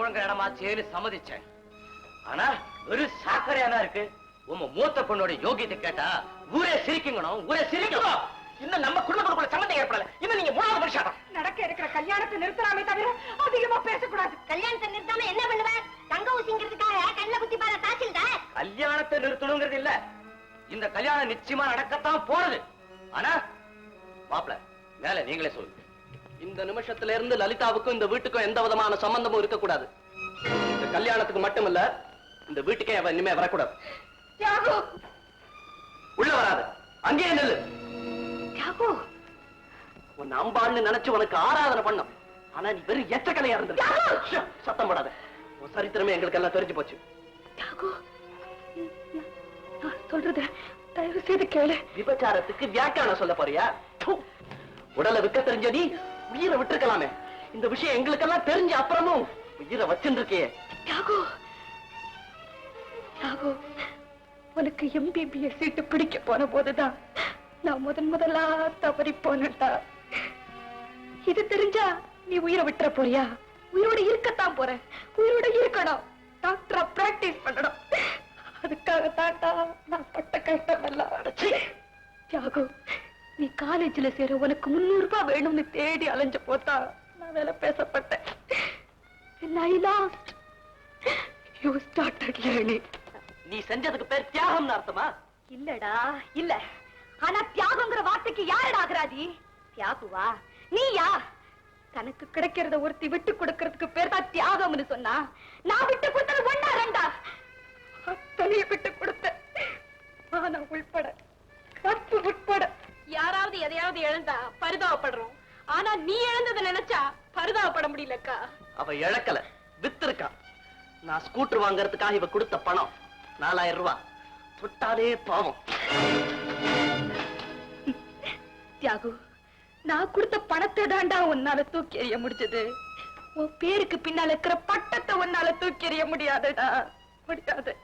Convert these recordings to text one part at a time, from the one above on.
ஆச்சேன்னு சம்மதிச்சேன். ஆனா ஒரு சாக்கடையானா இருக்கு. உங்க மூத்த பொண்ணோட யோகியத்தை கேட்டா ஊரே சிரிக்குங்கணும் ஊரே சிரிக்கணும் இன்னும் நம்ம குடும்பத்துக்குள்ள சம்பந்தம் ஏற்படல. இன்னும் நீங்க மூணாவது மனுஷன் நடக்க இருக்கிற கல்யாணத்தை நிறுத்தலாமே தவிர அதிகமா பேசக்கூடாது. கல்யாணத்தை நிறுத்தாம என்ன பண்ணுவ? தங்க ஊசிங்கிறதுக்காக கண்ணுல குத்தி பாரு தாசில்தார் கல்யாணத்தை நிறுத்தணுங்கிறது இல்ல. இந்த கல்யாணம் நிச்சயமா நடக்கத்தான் போறது. ஆனா மாப்பிள மேல நீங்களே சொல்லுங்க. இந்த நிமிஷத்துல இருந்து லலிதாவுக்கும் இந்த வீட்டுக்கும் எந்த விதமான சம்பந்தமும் இருக்கக்கூடாது. இந்த கல்யாணத்துக்கு மட்டுமல்ல இந்த வீட்டுக்கே அவ இனிமே வரக்கூடாது. உள்ள வராது. அங்கேயே நில்லு. உன் அம்பாள்னு நினைச்சு உனக்கு ஆராதனை பண்ணோம். ஆனா நீ வெறும் எச்ச கலையா இருந்த சத்தம் போடாத. உன் சரித்திரமே எங்களுக்கு எல்லாம் தெரிஞ்சு போச்சு. சொல்றத தயவு செய்து கேளு. விபச்சாரத்துக்கு வியாக்கியானம் சொல்ல போறியா. உடலை விற்க தெரிஞ்ச நீ உயிரை விட்டுருக்கலாமே. இந்த விஷயம் எங்களுக்கெல்லாம் தெரிஞ்ச அப்புறமும் உயிரை வச்சுருக்கே தியாகு தியாகு உனக்கு எம்பிபிஎஸ் சீட்டு பிடிக்க போன போதுதான் நான் முதன் முதலா தவறி போனேன்டா. இது தெரிஞ்சா நீ உயிரை விட்டுற போறியா? உயிரோட இருக்கத்தான் போற உயிரோட இருக்கணும். டாக்டரா பிராக்டிஸ் பண்ணணும். அதுக்காக தாண்டா நான் பட்ட கஷ்டம் எல்லாம் தியாகு நீ காலேஜ்ல சேர உனக்கு முன்னூறு ரூபாய் வேணும்னு தேடி அலைஞ்ச போதா நான் வேலை பேசப்பட்டேன். you started learning. நீ செஞ்சதுக்கு பேர் தியாகம்னு அர்த்தமா? இல்லடா இல்ல. ஆனா தியாகங்கிற வார்த்தைக்கு யாரடா அகராதி தியாகுவா? நீயா? தனக்கு கிடைக்கிறத ஒருத்தி விட்டு கொடுக்கறதுக்கு பேர் தான் தியாகம்னு சொன்னா நான் விட்டு கொடுத்தது ஒண்ணா ரெண்டா? அத்தனைய விட்டு கொடுத்தேன். ஆனா உள்பட கற்பு உட்பட. யாராவது எதையாவது இழந்தா பரிதாபப்படுறோம். ஆனா நீ இழந்ததை நினைச்சா பரிதாபப்பட முடியலக்கா. அவ இழக்கல. வித்திருக்கா. நான் ஸ்கூட்டர் வாங்குறதுக்காக இவ கொடுத்த பணம். நாலாயிரம் ரூபாய் தொட்டாலே பாவம். தியாகு நான் கொடுத்த பணத்தை தாண்டா உன்னால தூக்கி எறிய முடிஞ்சது. உன் பேருக்கு பின்னால இருக்கிற பட்டத்தை உன்னால தூக்கி எறிய முடியாதுடா. முடியாது.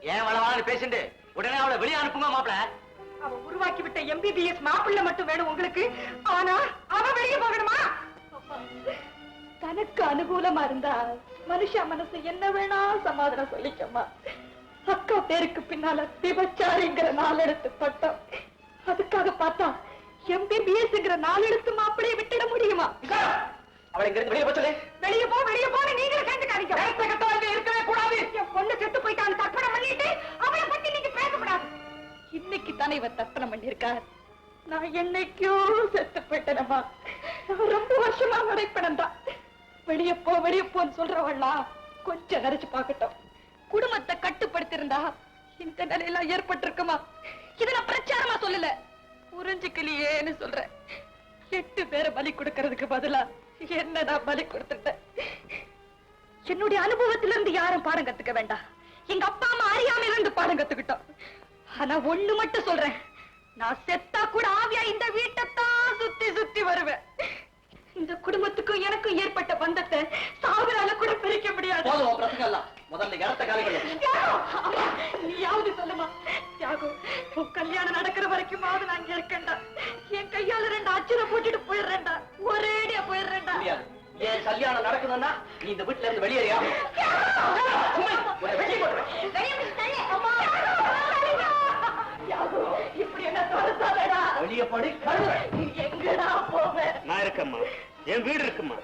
ஏன் வளவான்னு பேசிட்டு உடனே அவளை வெளியே அனுப்புங்க மாப்பிள. அவ உருவாக்கி விட்ட எம்பிபிஎஸ் மாப்பிள்ளை மட்டும் வேணும் உங்களுக்கு. ஆனா அவ வெளியே போகணுமா? தனக்கு அனுகூலமா இருந்தா மனுஷ மனசு என்ன வேணா சமாதானம் சொல்லிக்கம்மா. அக்கா பேருக்கு பின்னால விபச்சாரிங்கிற நாலெழுத்து பட்டம். அதுக்காக பார்த்தா எம்பிபிஎஸ்ங்கிற நாலெழுத்து மாப்பிளைய விட்டுட முடியுமா? அவளை இங்க இருந்து வெளியே போச்சலே வெளிய போ வெளிய கேட்டுக்காதீங்க. நேரத்தை கட்டவாங்க இருக்கவே கூடாது. என் பொண்ணு செத்து போயிட்டான்னு தர்ப்பணை பண்ணிட்டு அவளை பத்தி நீங்க இன்னைக்கு தானே இவர் தர்ப்பணம் பண்ணிருக்கார் நான் என்னைக்கோ செத்து போயிட்டேனம்மா ரொம்ப வருஷமா நடைப்படம் தான். வெளிய போ வெளிய போன்னு சொல்றவள்லாம் கொஞ்சம் நினைச்சு பாக்கட்டும் குடும்பத்தை கட்டுப்படுத்திருந்தா இந்த நிலையெல்லாம் ஏற்பட்டிருக்குமா? இதை நான் பிரச்சாரமா சொல்லல. புரிஞ்சுக்கலையேன்னு சொல்றேன். எட்டு பேரை பலி கொடுக்கறதுக்கு பதிலா என்னடா பலி கொடுத்துட்டேன். என்னுடைய அனுபவத்திலிருந்து இருந்து யாரும் பாடம் கத்துக்க வேண்டாம். எங்க அப்பா அம்மா அறியாமையில இருந்து பாடம் கத்துக்கிட்டோம். ஆனா ஒண்ணு மட்டும் சொல்றேன். நான் செத்தா கூட ஆவியா இந்த வீட்டைத்தான் சுத்தி சுத்தி வருவேன். இந்த குடும்பத்துக்கும் எனக்கும் ஏற்பட்ட பந்தத்தை சாகுறால கூட பிரிக்க முடியாது. முதல்ல இடத்த நீயாவது சொல்லுமா? தியாகு உன் கல்யாணம் நடக்கிற வரைக்குமாவது நான் இங்க இருக்கேன்டா. என் கையால ரெண்டு அச்சுரை போட்டுட்டு போயிடுறேன்டா. ஒரேடியா போயிடுறேன்டா. ஏன் கல்யாணம் நடக்குதுன்னா நீ இந்த வீட்டுல இருந்து வெளியேறியா? வெளியே போட்டுருவேன். இப்படி என்ன தொடர்த்தாதடா வெளியே போடி கழுவுறேன் எங்கடா போவேன்? நான் இருக்கம்மா. என் வீடு இருக்குமா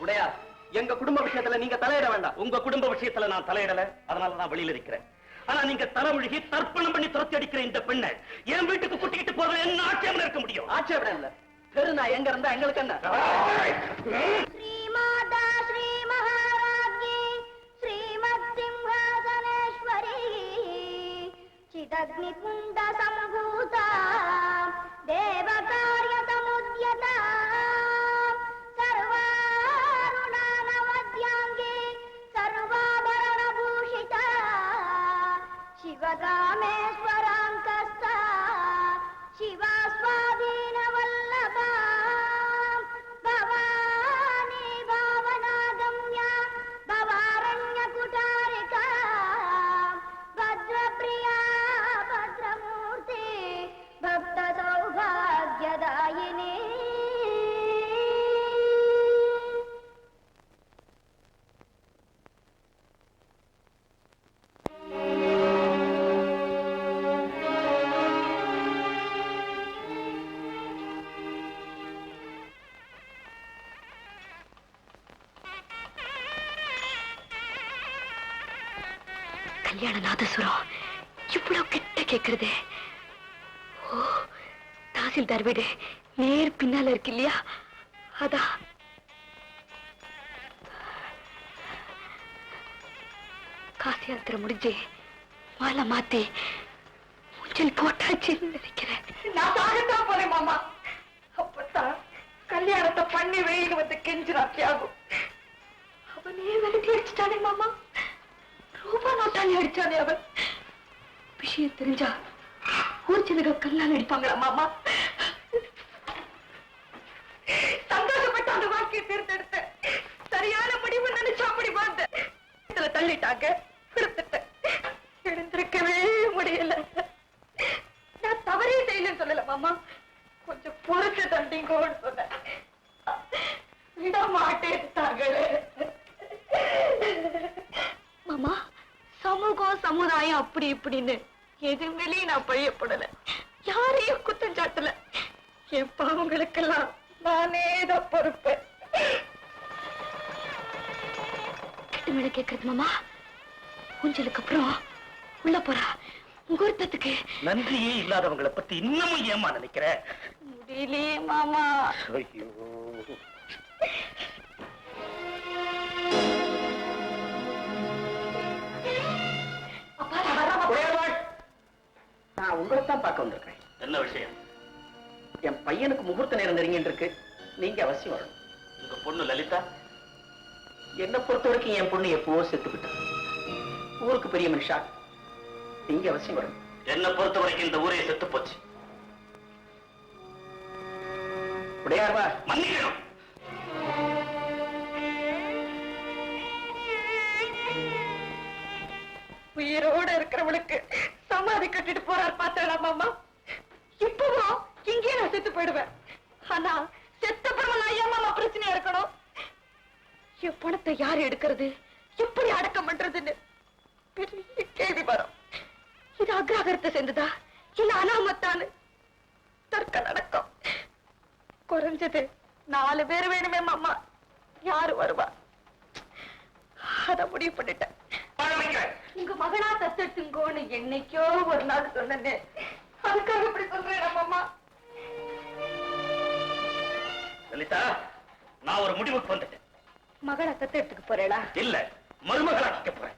உடையா எங்க குடும்ப விஷயத்துல நீங்க தலையிட வேண்டாம். உங்க குடும்ப விஷயத்துல நான் தலையிடல. அதனால நான் வெளியில இருக்கிறேன் ஆனா நீங்க தலைமொழிகி தர்ப்பணம் பண்ணி துரத்தி அடிக்கிற இந்த பெண்ணை என் வீட்டுக்கு கூட்டிக்கிட்டு போறது என்ன ஆட்சேபம் இருக்க முடியும்? ஆட்சேபம் இல்ல. தெரு நான் எங்க இருந்தா எங்களுக்கு என்ன? चिदग्निकुण्डसम्भूता देवकार्यसमुद्यता। सर्वारुणानवद्याङ्गे सर्वाभरणभूषिता। शिवकामेश्वराङ्कस्था கல்யாண நாதசுரம் இவ்வளவு கிட்ட கேக்குறதே. ஓ தாசில்தார் வீடு நேர் பின்னால இருக்கு இல்லையா? அதான் காசி யாத்திரை முடிஞ்சு மாலை மாத்தி மூஞ்சல் போட்டாச்சுன்னு நினைக்கிறேன். நான் சாகத்தான் போறேன் மாமா. அப்பதான் கல்யாணத்தை பண்ணி வெளியில வந்து கெஞ்சினா தியாகும் அவனே விரட்டி அடிச்சுட்டானே மாமா. ரூபா நோட்டாளி அடிச்சானே அவன். விஷயம் தெரிஞ்சா ஊர்ஜனக கல்லால் அடிப்பாங்களா மாமா? சந்தோஷப்பட்டு அந்த வாழ்க்கையை தேர்ந்தெடுத்த சரியான முடிவு நினைச்சா அப்படி அந்த இதுல தள்ளிட்டாங்க கொடுத்துட்டேன் எழுந்திருக்கவே முடியல. நான் தவறே செய்யலன்னு சொல்லல மாமா. கொஞ்சம் பொறுத்து தண்டிங்கோன்னு சொன்னேன். விட மாட்டேன்ட்டாங்களே மாமா சமூகம் சமுதாயம் அப்படி இப்படின்னு எது மேலேயும் நான் பழியப்படல. யாரையும் குத்தம் சாட்டல. என் பாவங்களுக்கெல்லாம் நானே தான் பொறுப்பு கிட்ட கேக்குறது மாமா. ஊஞ்சலுக்கு அப்புறம் உள்ள போறா. முகூர்த்தத்துக்கு. நன்றியே இல்லாதவங்களை பத்தி இன்னமும் ஏமா நினைக்கிற? முடியலையே மாமா. ஐயோ. பார்க்க வந்திருக்கேன் என்ன விஷயம்? என் பையனுக்கு முகூர்த்த நேரம் இருக்கு நீங்க அவசியம் வரணும். உங்க பொண்ணு லலிதா? என்னை பொறுத்த வரைக்கும் என் பொண்ணு எப்பவோ செத்துக்கிட்டா ஊருக்கு பெரிய மனுஷா? நீங்க அவசியம் வரணும். என்ன பொறுத்த வரைக்கும் இந்த ஊரே செத்து போச்சு. உடையார்வா? மன்னிக்கணும். உயிரோட இருக்கிறவளுக்கு சமாதி கட்டிட்டு போறாரு பார்த்தா மாமா? இப்பவும் இங்கே நான் செத்து போயிடுவேன். ஆனா செத்த பிறகு நான் ஏமா மாமா பிரச்சனையா இருக்கணும்? என் பணத்தை யார் எடுக்கிறது? எப்படி அடக்கம் பண்றதுன்னு? பெரிய கேள்வி வரும். இது அக்ராகரத்தை சேர்ந்ததா? இல்ல அனாமத்தானு தர்க்க நடக்கும். குறைஞ்சது நாலு பேர் வேணுமே மாமா. யாரு வருவா? அத முடிவு பண்ணிட்டேன். உங்க மகனா தத்தெடுத்துங்கோன்னு என்னைக்கோ ஒரு நாள் சொன்னேன்னு அதுக்காக இப்படி சொல்றேன் மாமா லலிதா நான் ஒரு முடிவுக்கு வந்துட்டேன். மகளை தத்தெடுத்துக்க போறேளா? இல்ல மருமகளாக்க போறேன்.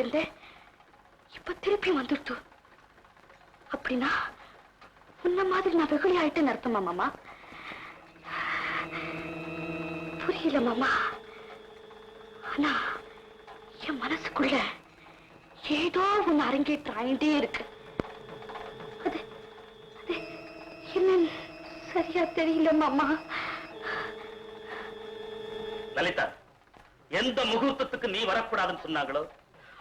நாளா இப்ப திருப்பி வந்துடுத்து அப்படின்னா உன்ன மாதிரி நான் வெகுளி ஆயிட்டேன்னு அர்த்தமா மாமா? புரியல மாமா. ஆனா என் மனசுக்குள்ள ஏதோ ஒண்ணு அரங்கேற்ற ஆயிட்டே இருக்கு. அது அது என்னன்னு சரியா தெரியல மாமா. லலிதா எந்த முகூர்த்தத்துக்கு நீ வரக்கூடாதுன்னு சொன்னாங்களோ?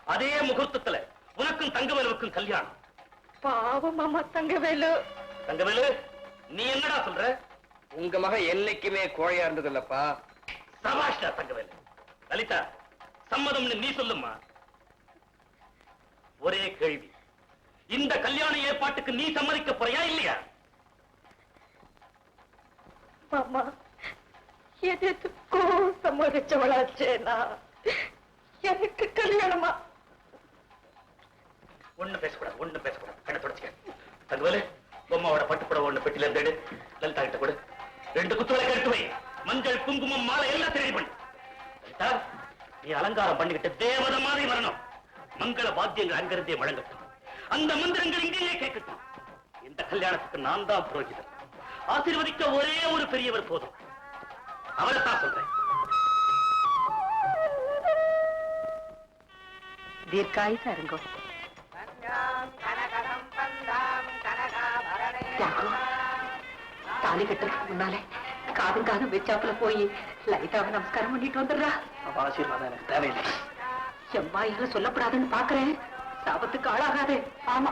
அதே முகூர்த்தத்துல உனக்கும் தங்கவேலுவுக்கும் கல்யாணம். பாவம் மாமா தங்கவேலு. தங்கவேலு நீ என்னடா சொல்ற? உங்க மகன் என்னைக்குமே கோழையா இருந்தது இல்லப்பா சபாஷ்டா தங்கவேலு. லலிதா சம்மதம்னு நீ சொல்லுமா ஒரே கேள்வி. இந்த கல்யாண ஏற்பாட்டுக்கு நீ சம்மதிக்க போறியா இல்லையா? மாமா எதுக்கோ சம்மதிச்சவளாச்சேனா எனக்கு கல்யாணமா? ஒண்ணும் பேசக்கூடாது ஒண்ணும் பேசக்கூடாது. கண்ணை தொடச்சுக்க. தங்கவேலு பொம்மாவோட பட்டுப்பட ஒண்ணு பெட்டில இருந்து எடு. லலிதா கிட்ட கொடு. ரெண்டு குத்துவலை எடுத்து வை. மஞ்சள் குங்குமம் மாலை எல்லாம் ரெடி பண்ணு. லலிதா நீ அலங்காரம் பண்ணிக்கிட்டு தேவத மாதிரி வரணும். மங்கள வாத்தியங்கள் அங்கிருந்தே வழங்கட்டும். அந்த மந்திரங்கள் இங்கேயே கேட்கட்டும். இந்த கல்யாணத்துக்கு நான் தான் புரோகிதர் ஆசீர்வதிக்க ஒரே ஒரு பெரியவர் போதும். அவளை தான் சொல்றேன். தீர்க்காயுசா இருங்கோ தாலி கட்டுறதுக்கு முன்னாலே காது காது வச்சாப்புல போய் லைட்டாக நமஸ்காரம் பண்ணிட்டு வந்துடுறா. அவ ஆசீர்வாதம் எனக்கு தேவையில்லை. எம்மா யாரும் சொல்லப்படாதுன்னு பாக்குறேன். சாபத்துக்கு ஆளாகாதே. ஆமா.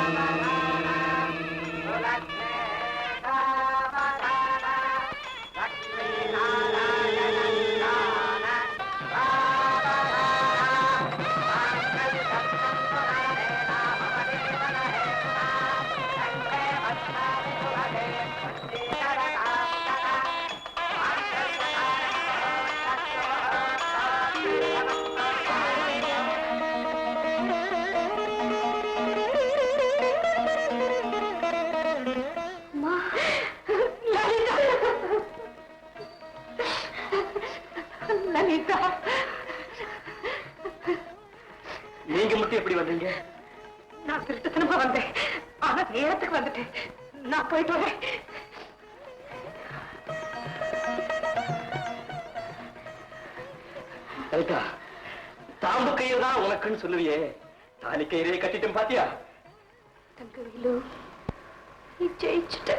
மட்டும் எப்படி வந்தீங்க? நான் திருத்தனமா வந்தேன். ஆனா நேரத்துக்கு வந்துட்டேன். நான் போயிட்டு வரேன். லலிதா தாம்பு கயிறு தான் உனக்குன்னு சொல்லுவியே. தாலி கயிறையே கட்டிட்டும் பாத்தியா? தங்கவேலு நீ ஜெயிச்சுட்ட.